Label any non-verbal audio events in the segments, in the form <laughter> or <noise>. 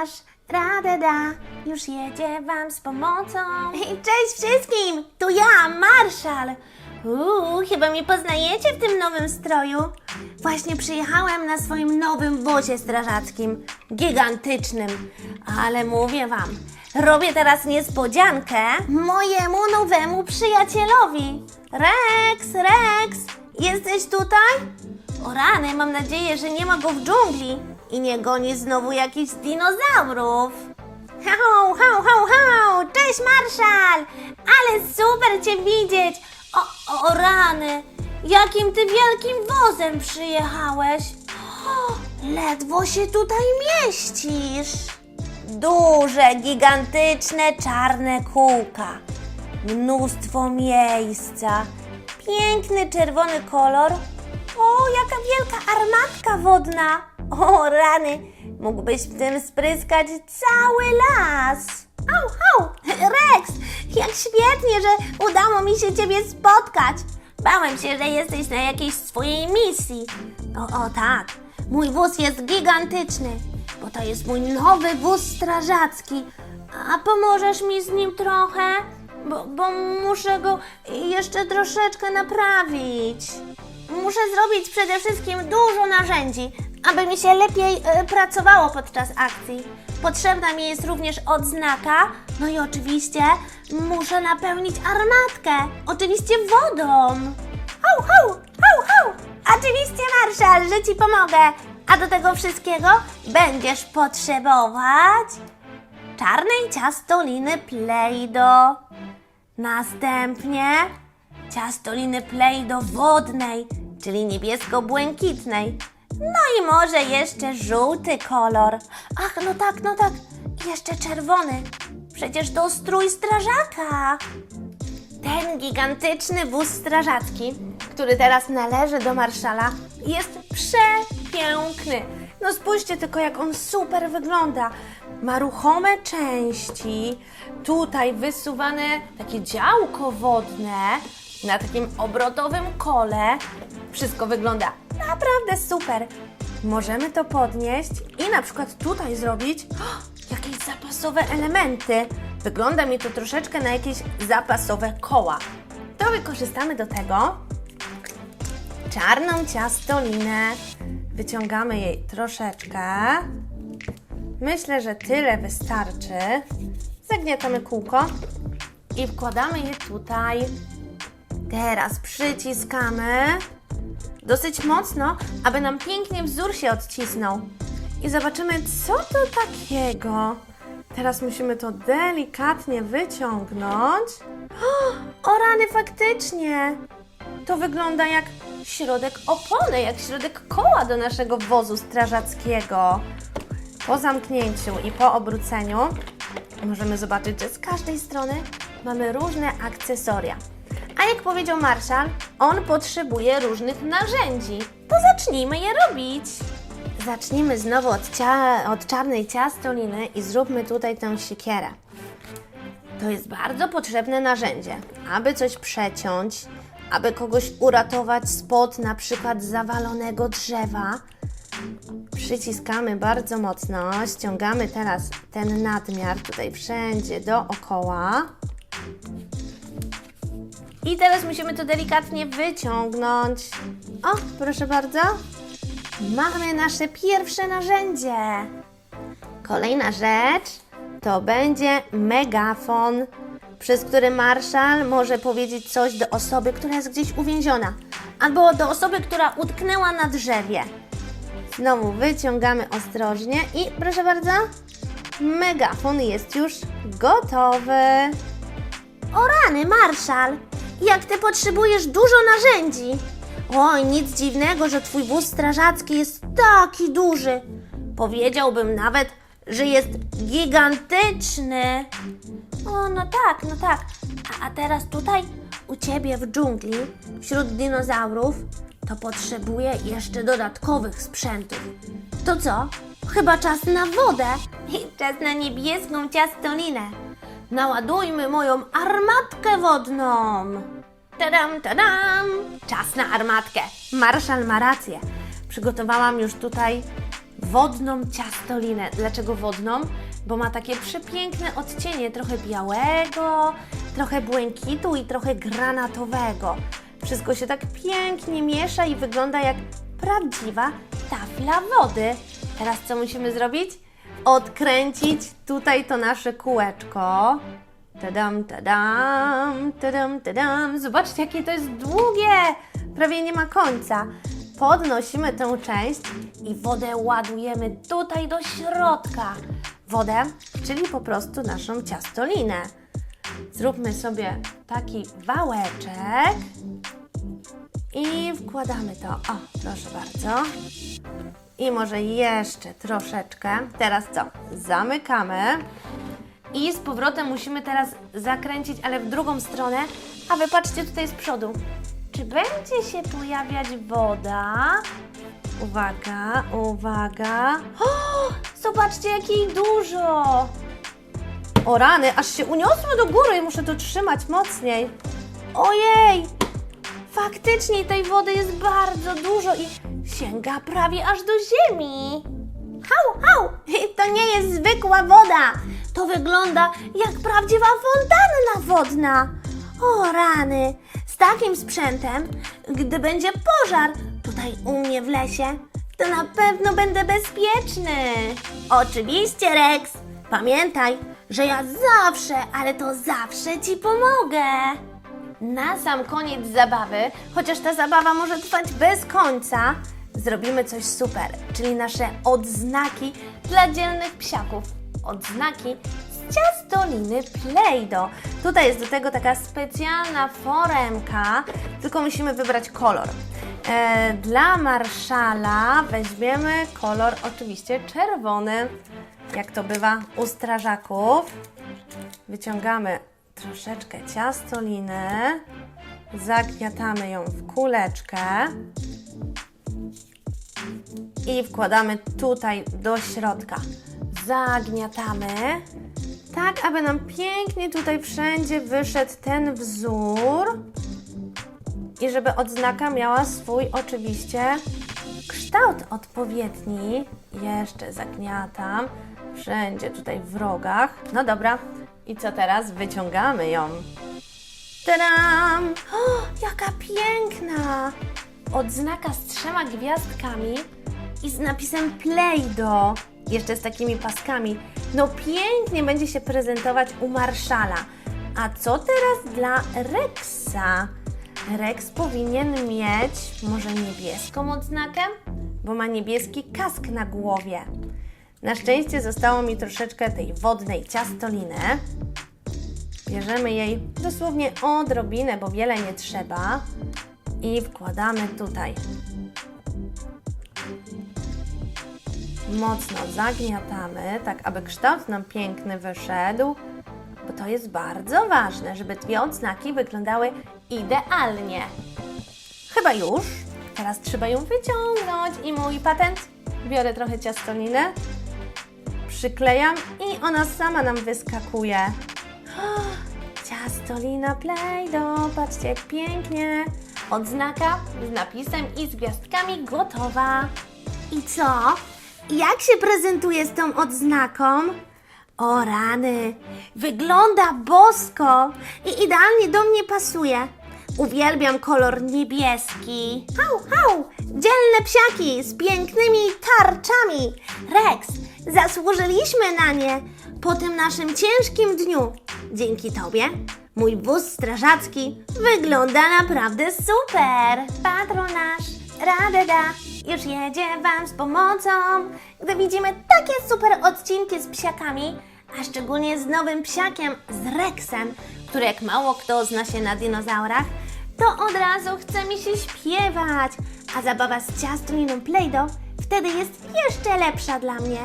nasz radę da, już jedzie wam z pomocą. <laughs> Cześć wszystkim, tu ja, Marszal. Uuu, chyba mnie poznajecie w tym nowym stroju. Właśnie przyjechałem na swoim nowym wozie strażackim, gigantycznym. Ale mówię wam, robię teraz niespodziankę mojemu nowemu przyjacielowi. Rex, Rex, jesteś tutaj? O rany, mam nadzieję, że nie ma go w dżungli i nie goni znowu jakichś dinozaurów. Hau, hau, hau, hau! Cześć, Marszal! Ale super Cię widzieć! O, o rany! Jakim Ty wielkim wozem przyjechałeś? O, ledwo się tutaj mieścisz! Duże, gigantyczne, czarne kółka. Mnóstwo miejsca. Piękny czerwony kolor. O, jaka wielka armatka wodna. O, rany. Mógłbyś w tym spryskać cały las. Au, au. Rex, jak świetnie, że udało mi się Ciebie spotkać. Bałem się, że jesteś na jakiejś swojej misji. O, o tak. Mój wóz jest gigantyczny, bo to jest mój nowy wóz strażacki. A pomożesz mi z nim trochę? Bo, bo muszę go jeszcze troszeczkę naprawić. Muszę zrobić przede wszystkim dużo narzędzi, aby mi się lepiej e, pracowało podczas akcji. Potrzebna mi jest również odznaka, no i oczywiście muszę napełnić armatkę, oczywiście wodą. Hau, hau, hau, hau! Oczywiście, Marszal, że ci pomogę. A do tego wszystkiego będziesz potrzebować czarnej ciastoliny Play-Doh. Następnie ciastoliny Play-Doh wodnej, czyli niebiesko-błękitnej. No i może jeszcze żółty kolor. Ach, no tak, no tak. Jeszcze czerwony. Przecież to strój strażaka. Ten gigantyczny wóz strażacki, który teraz należy do marszala, jest przepiękny. No spójrzcie tylko, jak on super wygląda. Ma ruchome części, tutaj wysuwane takie działko wodne na takim obrotowym kole. Wszystko wygląda naprawdę super. Możemy to podnieść i na przykład tutaj zrobić jakieś zapasowe elementy. Wygląda mi to troszeczkę na jakieś zapasowe koła. To wykorzystamy do tego czarną ciastolinę. Wyciągamy jej troszeczkę. Myślę, że tyle wystarczy. Zagniatamy kółko i wkładamy je tutaj. Teraz przyciskamy dosyć mocno, aby nam pięknie wzór się odcisnął. I zobaczymy, co to takiego. Teraz musimy to delikatnie wyciągnąć. O, o rany, faktycznie! To wygląda jak środek opony, jak środek koła do naszego wozu strażackiego. Po zamknięciu i po obróceniu możemy zobaczyć, że z każdej strony mamy różne akcesoria. A jak powiedział Marszal, on potrzebuje różnych narzędzi. To zacznijmy je robić. Zacznijmy znowu od, cia- od czarnej ciastoliny i zróbmy tutaj tę siekierę. To jest bardzo potrzebne narzędzie, aby coś przeciąć, aby kogoś uratować spod na przykład zawalonego drzewa. Przyciskamy bardzo mocno, ściągamy teraz ten nadmiar tutaj wszędzie dookoła. I teraz musimy to delikatnie wyciągnąć. O, proszę bardzo. Mamy nasze pierwsze narzędzie. Kolejna rzecz to będzie megafon, przez który marszal może powiedzieć coś do osoby, która jest gdzieś uwięziona, albo do osoby, która utknęła na drzewie. Znowu wyciągamy ostrożnie i proszę bardzo, megafon jest już gotowy. O rany, Marszal! Jak ty potrzebujesz dużo narzędzi! Oj, nic dziwnego, że twój wóz strażacki jest taki duży. Powiedziałbym nawet, że jest gigantyczny. O, no tak, no tak. A, a teraz tutaj, u ciebie w dżungli, wśród dinozaurów, to potrzebuję jeszcze dodatkowych sprzętów. To co? Chyba czas na wodę i czas na niebieską ciastolinę. Naładujmy moją armatkę wodną. Tadam, tadam! Czas na armatkę. Marszal ma rację. Przygotowałam już tutaj wodną ciastolinę. Dlaczego wodną? Bo ma takie przepiękne odcienie, trochę białego, trochę błękitu i trochę granatowego. Wszystko się tak pięknie miesza i wygląda jak prawdziwa tafla wody. Teraz co musimy zrobić? Odkręcić tutaj to nasze kółeczko. Tadam, tadam, tadam, tadam. Zobaczcie, jakie to jest długie! Prawie nie ma końca. Podnosimy tę część i wodę ładujemy tutaj do środka. Wodę, czyli po prostu naszą ciastolinę. Zróbmy sobie taki wałeczek i wkładamy to. O, proszę bardzo. I może jeszcze troszeczkę. Teraz co? Zamykamy. I z powrotem musimy teraz zakręcić, ale w drugą stronę. A wy patrzcie tutaj z przodu. Czy będzie się pojawiać woda? Uwaga, uwaga. O, zobaczcie, jak jej dużo. O rany, aż się uniosło do góry i muszę to trzymać mocniej. Ojej, faktycznie tej wody jest bardzo dużo i sięga prawie aż do ziemi. Hał, hał, <laughs> to nie jest zwykła woda. To wygląda jak prawdziwa fontanna wodna. O rany, z takim sprzętem, gdy będzie pożar tutaj u mnie w lesie, to na pewno będę bezpieczny. Oczywiście, Rex. Pamiętaj, że ja zawsze, ale to zawsze ci pomogę. Na sam koniec zabawy, chociaż ta zabawa może trwać bez końca, zrobimy coś super, czyli nasze odznaki dla dzielnych psiaków. Odznaki z ciastoliny Play-Doh. Tutaj jest do tego taka specjalna foremka, tylko musimy wybrać kolor. E, dla Marszala weźmiemy kolor oczywiście czerwony, jak to bywa u strażaków. Wyciągamy troszeczkę ciastoliny, zagniatamy ją w kuleczkę i wkładamy tutaj do środka. Zagniatamy, tak aby nam pięknie tutaj wszędzie wyszedł ten wzór i żeby odznaka miała swój oczywiście kształt odpowiedni. Jeszcze zagniatam wszędzie tutaj w rogach. No dobra, i co teraz? Wyciągamy ją. Tadam! O, jaka piękna! Odznaka z trzema gwiazdkami i z napisem Play-Doh. Jeszcze z takimi paskami. No pięknie będzie się prezentować u Marszala. A co teraz dla Rexa? Rex powinien mieć może niebieską odznakę, bo ma niebieski kask na głowie. Na szczęście zostało mi troszeczkę tej wodnej ciastoliny. Bierzemy jej dosłownie odrobinę, bo wiele nie trzeba. I wkładamy tutaj. Mocno zagniatamy, tak aby kształt nam piękny wyszedł, bo to jest bardzo ważne, żeby dwie odznaki wyglądały idealnie. Chyba już. Teraz trzeba ją wyciągnąć i mój patent. Biorę trochę ciastoliny, przyklejam i ona sama nam wyskakuje. O, Ciastolina Play-Doh, patrzcie jak pięknie. Odznaka z napisem i z gwiazdkami gotowa. I co? Jak się prezentuje z tą odznaką? O rany, wygląda bosko i idealnie do mnie pasuje. Uwielbiam kolor niebieski. Hał, hał! Dzielne psiaki z pięknymi tarczami. Rex, zasłużyliśmy na nie po tym naszym ciężkim dniu. Dzięki Tobie mój wóz strażacki wygląda naprawdę super. Patronaż, radę da, już jedzie Wam z pomocą. Gdy widzimy takie super odcinki z psiakami, a szczególnie z nowym psiakiem, z Rexem, który jak mało kto zna się na dinozaurach, to od razu chce mi się śpiewać, a zabawa z ciastoliną Play-Doh wtedy jest jeszcze lepsza dla mnie.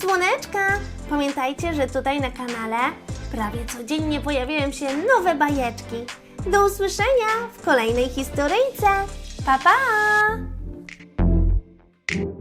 Słoneczka, pamiętajcie, że tutaj na kanale prawie codziennie pojawiają się nowe bajeczki. Do usłyszenia w kolejnej historyjce. Pa, pa! thank you